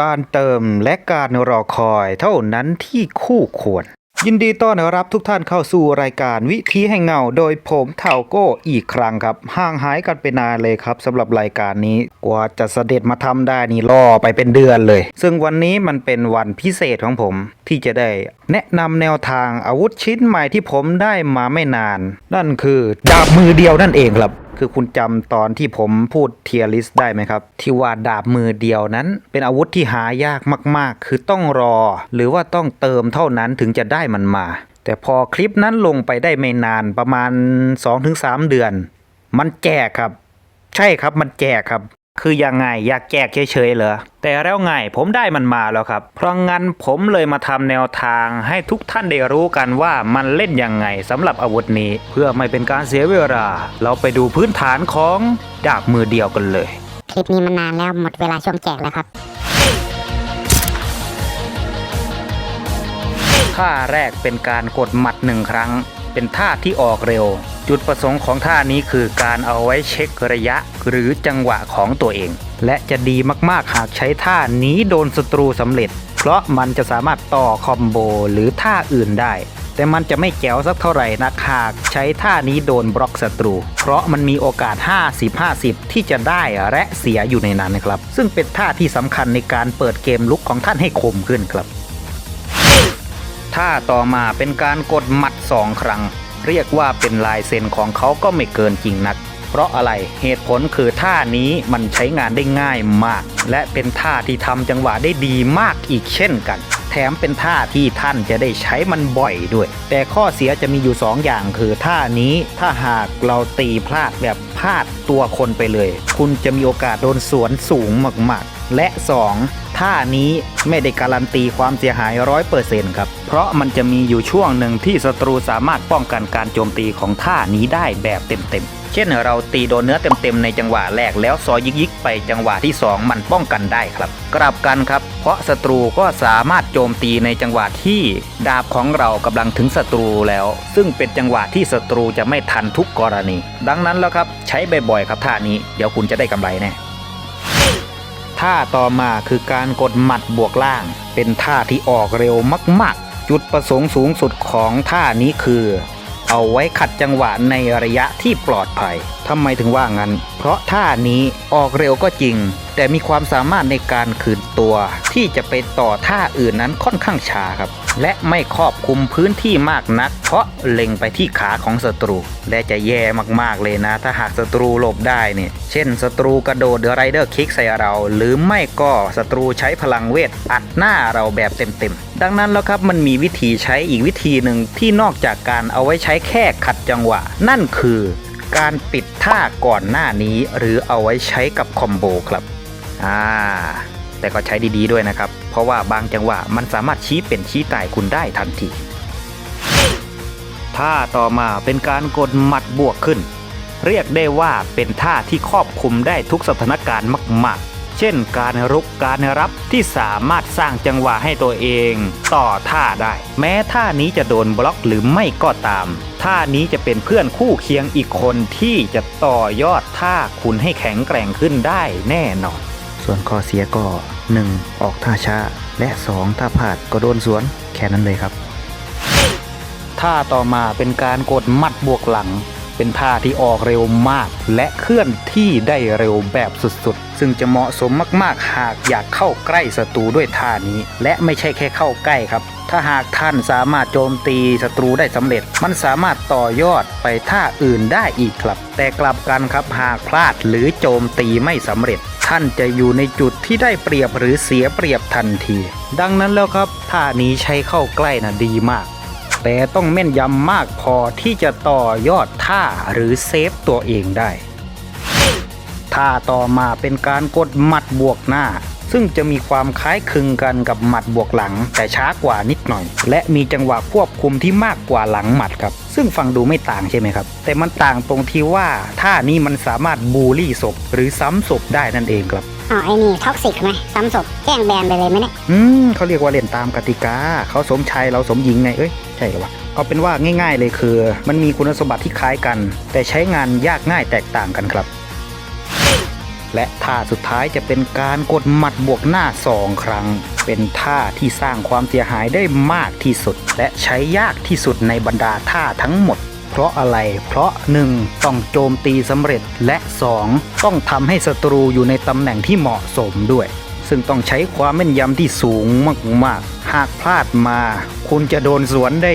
การเติมและการรอคอยเท่านั้นที่คู่ควร ยินดีต้อนรับทุกท่านเข้าสู่รายการวิธีให้เงา โดยผมเท่าโก้อีกครั้งครับ ห่างหายกันไปนานเลยครับสำหรับรายการนี้กว่าจะเสด็จมาทำได้นี่รอไปเป็นเดือนเลย ซึ่งวันนี้มันเป็นวันพิเศษของผม ที่จะได้แนะนำแนวทางอาวุธชิ้นใหม่ที่ผมได้มาไม่นาน นั่นคือดาบมือเดียวนั่นเองครับ คือคุณจำตอนที่ผมพูดเทียริสได้ไหมครับ ที่ว่าดาบมือเดียวนั้น เป็นอาวุธที่หายากมาก ๆ คือต้องรอ หรือว่าต้องเติมเท่านั้นถึงจะได้มันมา แต่พอคลิปนั้นลงไปได้ไม่นานประมาณ 2-3 เดือน มันแจกครับ ใช่ครับมันแจกครับ คือยังไงอยากแจกเฉยๆเหรอแต่แล้วไงผมได้มันมาแล้วครับ เพราะงั้นผมเลยมาทำแนวทางให้ทุกท่านได้รู้กันว่ามันเล่นยังไงสำหรับอาวุธนี้ เพื่อไม่เป็นการเสียเวลา เราไปดูพื้นฐานของดาบมือเดียวกันเลย คลิปนี้มันนานแล้วหมดเวลาช่วงแจกแล้วครับท่าแรกเป็นการกดหมัดหนึ่งครั้ง เป็นท่าที่ออกเร็ว จุดประสงค์ของท่านี้คือการเอาไว้เช็คระยะหรือจังหวะของตัวเอง และจะดีมากๆหากใช้ท่านี้โดนศัตรูสำเร็จ เพราะมันจะสามารถต่อคอมโบหรือท่าอื่นได้ แต่มันจะไม่แจ๋วสักเท่าไหร่นักหากใช้ท่านี้โดนบล็อกศัตรู เพราะมันมีโอกาส 50-50 ที่จะได้และเสียอยู่ในนั้นนะครับ ซึ่งเป็นท่าที่สำคัญในการเปิดเกมลุกของท่านให้คมขึ้นครับ ท่าต่อมาเป็นการกดหมัดสองครั้ง เรียกว่าเป็นลายเซ็นของเขาก็ไม่เกินจริงนัก เพราะอะไรเหตุผลคือท่านี้มันใช้งานได้ง่ายมาก และเป็นท่าที่ทำจังหวะได้ดีมากอีกเช่นกัน แถมเป็นท่าที่ท่านจะได้ใช้มันบ่อยด้วย แต่ข้อเสียจะมีอยู่ 2อย่างคือท่านี้ถ้าหากเราตีพลาดแบบพลาดตัวคนไปเลย คุณจะมีโอกาสโดนสวนสูงมากๆ และ 2. ท่านี้ไม่ได้การันตีความเสียหายร้อยเปอร์เซ็นต์ครับ เพราะมันจะมีอยู่ช่วงหนึ่งที่ศัตรูสามารถป้องกันการโจมตีของท่านี้ได้แบบเต็มๆเช่นเราตีโดนเนื้อเต็มๆในจังหวะแรกแล้วซอยยิกๆไปจังหวะที่ 2 มันป้องกันได้ครับ กลับกันครับ เพราะศัตรูก็สามารถโจมตีในจังหวะที่ ดาบของเรากำลังถึงศัตรูแล้ว ซึ่งเป็นจังหวะที่ศัตรูจะไม่ทันทุกกรณี ดังนั้นแล้วครับ ใช้บ่อยๆครับท่านี้เดี๋ยวคุณจะได้กำไรแน่ ท่าต่อมาคือการกดหมัดบวกล่าง เป็นท่าที่ออกเร็วมากๆ จุดประสงค์สูงสุดของท่านี้คือ เอาไว้ขัดจังหวะในระยะที่ปลอดภัยทำไมถึงว่างั้น เพราะท่านี้ออกเร็วก็จริง แต่มีความสามารถในการคืนตัว ที่จะไปต่อท่าอื่นนั้นค่อนข้างช้าครับ และไม่ครอบคลุมพื้นที่มากนัก เพราะเล็งไปที่ขาของศัตรู และจะแย่มากๆเลยนะ ถ้าหากศัตรูหลบได้เนี่ยเช่นศัตรูกระโดดเดอะไรเดอร์คิกใส่เรา หรือไม่ก็ศัตรูใช้พลังเวทอัดหน้าเราแบบเต็มๆดังนั้นแล้วครับมันมีวิธีใช้อีกวิธีหนึ่งที่นอกจากการเอาไว้ใช้แค่ขัดจังหวะ นั่นคือ การปิดท่าก่อนหน้านี้ หรือเอาไว้ใช้กับคอมโบครับอ่าแต่ก็ใช้ดีๆด้วยนะครับ เพราะว่าบางจังหวะมันสามารถชี้เป็นชี้ตายคุณได้ทันทีท่าต่อมาเป็นการกดหมัดบวกขึ้น เรียกได้ว่าเป็นท่าที่ครอบคลุมได้ทุกสถานการณ์มากๆ เช่นการรุกการรับที่สามารถสร้างจังหวะให้ตัวเอง ต่อท่าได้ แม้ท่านี้จะโดนบล็อกหรือไม่ก็ตาม ท่านี้จะเป็นเพื่อนคู่เคียงอีกคนที่จะต่อยอดท่าคุณให้แข็งแกร่งขึ้นได้แน่นอน ส่วนข้อเสียก็ 1. ออกท่าช้า และ 2. ถ้าพลาดก็โดนสวน แค่นั้นเลยครับท่าต่อมาเป็นการกดมัดบวกหลัง เป็นท่าที่ออกเร็วมาก และเคลื่อนที่ได้เร็วแบบสุดๆ ซึ่งจะเหมาะสมมากๆ หากอยากเข้าใกล้ศัตรูด้วยท่านี้ และไม่ใช่แค่เข้าใกล้ครับถ้าหากท่านสามารถโจมตีศัตรูได้สำเร็จ มันสามารถต่อยอดไปท่าอื่นได้อีกครับ แต่กลับกันครับหากพลาดหรือโจมตีไม่สำเร็จ ท่านจะอยู่ในจุดที่ได้เปรียบหรือเสียเปรียบทันที ดังนั้นแล้วครับท่านี้ใช้เข้าใกล้นะดีมาก แต่ต้องแม่นยำมากพอที่จะต่อยอดท่าหรือเซฟตัวเองได้ท่าต่อมาเป็นการกดหมัดบวกหน้า ซึ่งจะมีความคล้ายคลึงกันกับหมัดบวกหลัง แต่ช้ากว่านิดหน่อย และมีจังหวะควบคุมที่มากกว่าหลังหมัดครับซึ่งฟังดูไม่ต่างใช่ไหมครับ แต่มันต่างตรงที่ว่าท่านี้มันสามารถบูลลี่ศพ หรือซ้ำศพได้นั่นเองครับอ๋อไอ้นี่ท็อกซิกไหมซ้ำศพแจ้งแบนไปเลยไหมเนี่ยอืมเขาเรียกว่าเล่นตามกติกาเขาสมชายเราสมหญิงไงเอ้ยใช่เหรอวะเอาเป็นว่าง่าย ๆ เลยคือ มันมีคุณสมบัติที่คล้ายกัน แต่ใช้งานยากง่ายแตกต่างกันครับ และท่าสุดท้ายจะเป็นการกดหมัดบวกหน้าสองครั้ง เป็นท่าที่สร้างความเสียหายได้มากที่สุด และใช้ยากที่สุดในบรรดาท่าทั้งหมดเพราะอะไร เพราะ 1. ต้องโจมตีสำเร็จและ 2. ต้องทำให้ศัตรูอยู่ในตำแหน่งที่เหมาะสมด้วย ซึ่งต้องใช้ความแม่นยำที่สูงมากๆ หากพลาดมา คุณจะโดนสวนได้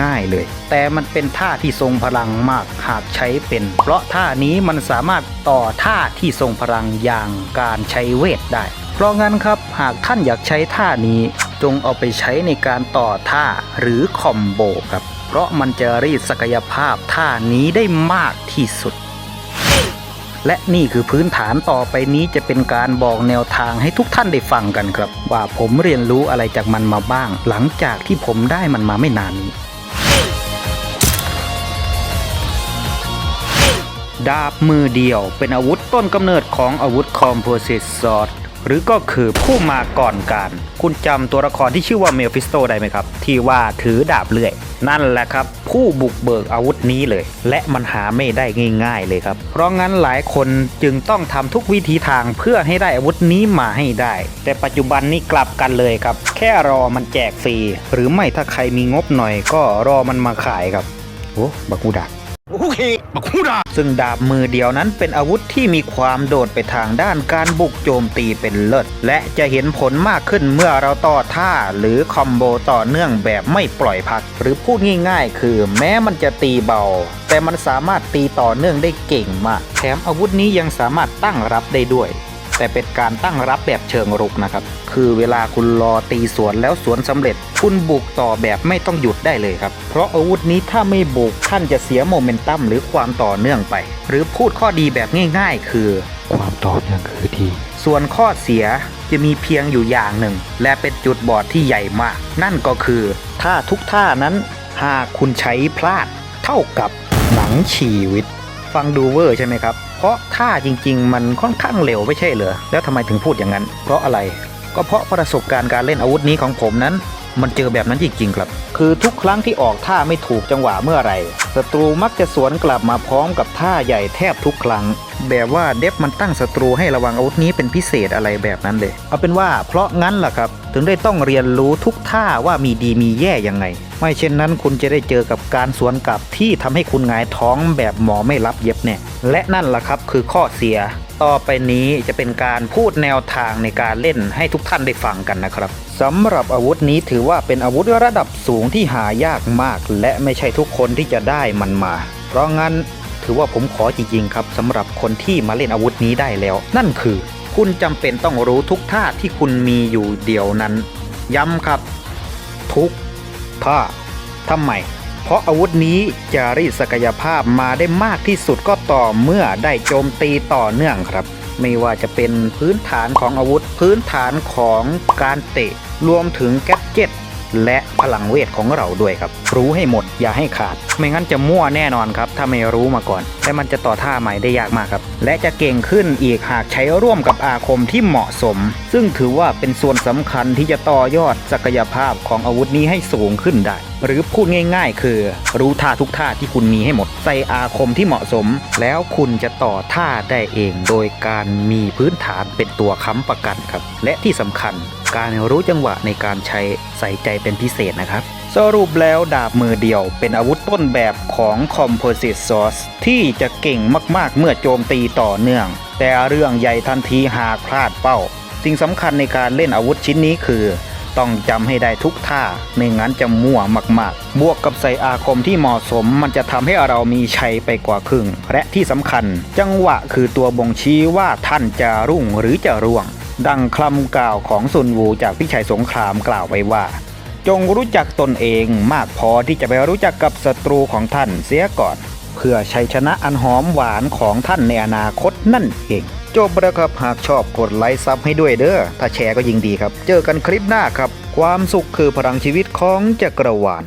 ง่ายๆเลย แต่มันเป็นท่าที่ทรงพลังมากหากใช้เป็น เพราะท่านี้มันสามารถต่อท่าที่ทรงพลังอย่างการใช้เวทได้ เพราะงั้นครับหากท่านอยากใช้ท่านี้จงเอาไปใช้ในการต่อท่าหรือคอมโบครับ เพราะมันจะรีดศักยภาพท่านี้ได้มากที่สุด และนี่คือพื้นฐานต่อไปนี้จะเป็นการบอกแนวทางให้ทุกท่านได้ฟังกันครับ ว่าผมเรียนรู้อะไรจากมันมาบ้าง หลังจากที่ผมได้มันมาไม่นานนี้ดาบมือเดียวเป็นอาวุธต้นกำเนิดของอาวุธคอมโพสิตซอร์หรือก็คือผู้มาก่อนการ คุณจำตัวละครที่ชื่อว่าเมลฟิสโตได้ไหมครับ ที่ว่าถือดาบเลื่อย นั่นแหละครับ ผู้บุกเบิกอาวุธนี้เลย และมันหาไม่ได้ง่ายๆเลยครับ เพราะงั้นหลายคนจึงต้องทำทุกวิธีทางเพื่อให้ได้อาวุธนี้มาให้ได้ แต่ปัจจุบันนี้กลับกันเลยครับ แค่รอมันแจกฟรี หรือไม่ถ้าใครมีงบหน่อยก็รอมันมาขายครับโอ้บักูดัก ซึ่งดาบมือเดียวนั้นเป็นอาวุธที่มีความโดดไปทางด้านการบุกโจมตีเป็นเลิศ และจะเห็นผลมากขึ้นเมื่อเราต่อท่าหรือคอมโบต่อเนื่องแบบไม่ปล่อยพัก หรือพูดง่ายๆ คือแม้มันจะตีเบา แต่มันสามารถตีต่อเนื่องได้เก่งมาก แถมอาวุธนี้ยังสามารถตั้งรับได้ด้วย แต่เป็นการตั้งรับแบบเชิงรุกนะครับ คือเวลาคุณรอตีสวนแล้วสวนสำเร็จ คุณบุกต่อแบบไม่ต้องหยุดได้เลยครับ เพราะอาวุธนี้ถ้าไม่บุกท่านจะเสียโมเมนตัมหรือความต่อเนื่องไป หรือพูดข้อดีแบบง่าย ๆ คือ ความต่อเนื่องคือดี ส่วนข้อเสียจะมีเพียงอยู่อย่างหนึ่ง และเป็นจุดบอดที่ใหญ่มาก นั่นก็คือ ถ้าทุกท่านั้นหากคุณใช้พลาด เท่ากับหนังชีวิต ฟังดูเวอร์ใช่ไหมครับ เพราะท่าจริง ๆ มันค่อนข้างเร็วไม่ใช่เหรอแล้วทำไมถึงพูดอย่างนั้น เพราะอะไร ก็เพราะประสบการณ์การเล่นอาวุธนี้ของผมนั้น มันเจอแบบนั้นจริงๆครับ คือทุกครั้งที่ออกท่าไม่ถูกจังหวะเมื่อไหร่ศัตรูมักจะสวนกลับมาพร้อมกับท่าใหญ่แทบทุกครั้ง แบบว่าเดฟมันตั้งศัตรูให้ระวังอาวุธนี้เป็นพิเศษอะไรแบบนั้นเลย เอาเป็นว่าเพราะงั้นล่ะครับ ถึงได้ต้องเรียนรู้ทุกท่าว่ามีดีมีแย่ยังไง ไม่เช่นนั้นคุณจะได้เจอกับการสวนกลับที่ทำให้คุณหงายท้องแบบหมอไม่รับเย็บแน่และนั่นล่ะครับคือข้อเสีย ต่อไปนี้จะเป็นการพูดแนวทางในการเล่นให้ทุกท่านได้ฟังกันนะครับสำหรับอาวุธนี้ถือว่าเป็นอาวุธระดับสูงที่หายากมาก และไม่ใช่ทุกคนที่จะได้มันมา เพราะงั้น ถือว่าผมขอจริงๆครับสำหรับคนที่มาเล่นอาวุธนี้ได้แล้ว นั่นคือ คุณจำเป็นต้องรู้ทุกท่าที่คุณมีอยู่เดียวนั้น ย้ำครับ ทุกท่าทำไม เพราะอาวุธนี้จะรีดศักยภาพมาได้มากที่สุดก็ต่อเมื่อได้โจมตีต่อเนื่องครับ ไม่ว่าจะเป็นพื้นฐานของอาวุธ พื้นฐานของการเตะ รวมถึงแกดเจ็ต และพลังเวทของเราด้วยครับ รู้ให้หมดอย่าให้ขาด ไม่งั้นจะมั่วแน่นอนครับ ถ้าไม่รู้มาก่อนและมันจะต่อท่าใหม่ได้ยากมากครับ และจะเก่งขึ้นอีกหากใช้ร่วมกับอาคมที่เหมาะสม ซึ่งถือว่าเป็นส่วนสำคัญที่จะต่อยอดศักยภาพของอาวุธนี้ให้สูงขึ้นได้ หรือพูดง่าย ๆ คือ รู้ท่าทุกท่าที่คุณมีให้หมด ใส่อาคมที่เหมาะสม แล้วคุณจะต่อท่าได้เอง โดยการมีพื้นฐานเป็นตัวค้ำประกันครับ และที่สำคัญ การรู้จังหวะในการใช้ใส่ใจเป็นพิเศษนะครับ สรุปแล้วดาบมือเดียวเป็นอาวุธต้นแบบของ Composite Source ที่จะเก่งมากๆเมื่อโจมตีต่อเนื่อง แต่เรื่องใหญ่ทันทีหากพลาดเป้า สิ่งสำคัญในการเล่นอาวุธชิ้นนี้คือ ต้องจำให้ได้ทุกท่าไม่งั้นจะมั่วมากๆ บวกกับใส่อาคมที่เหมาะสมมันจะทำให้เรามีชัยไปกว่าครึ่ง และที่สำคัญ จังหวะคือตัวบ่งชี้ว่าท่านจะรุ่งหรือจะร่วง ดังคำกล่าวของซุนวูจากพิชัยสงครามกล่าวไว้ว่า จงรู้จักตนเองมากพอที่จะไปรู้จักกับศัตรูของท่านเสียก่อน เพื่อชัยชนะอันหอมหวานของท่านในอนาคตนั่นเองจบแล้วครับหากชอบกดไลค์ซับให้ด้วยเด้อถ้าแชร์ก็ยิ่งดีครับ เจอกันคลิปหน้าครับ ความสุขคือพลังชีวิตของจักรวาล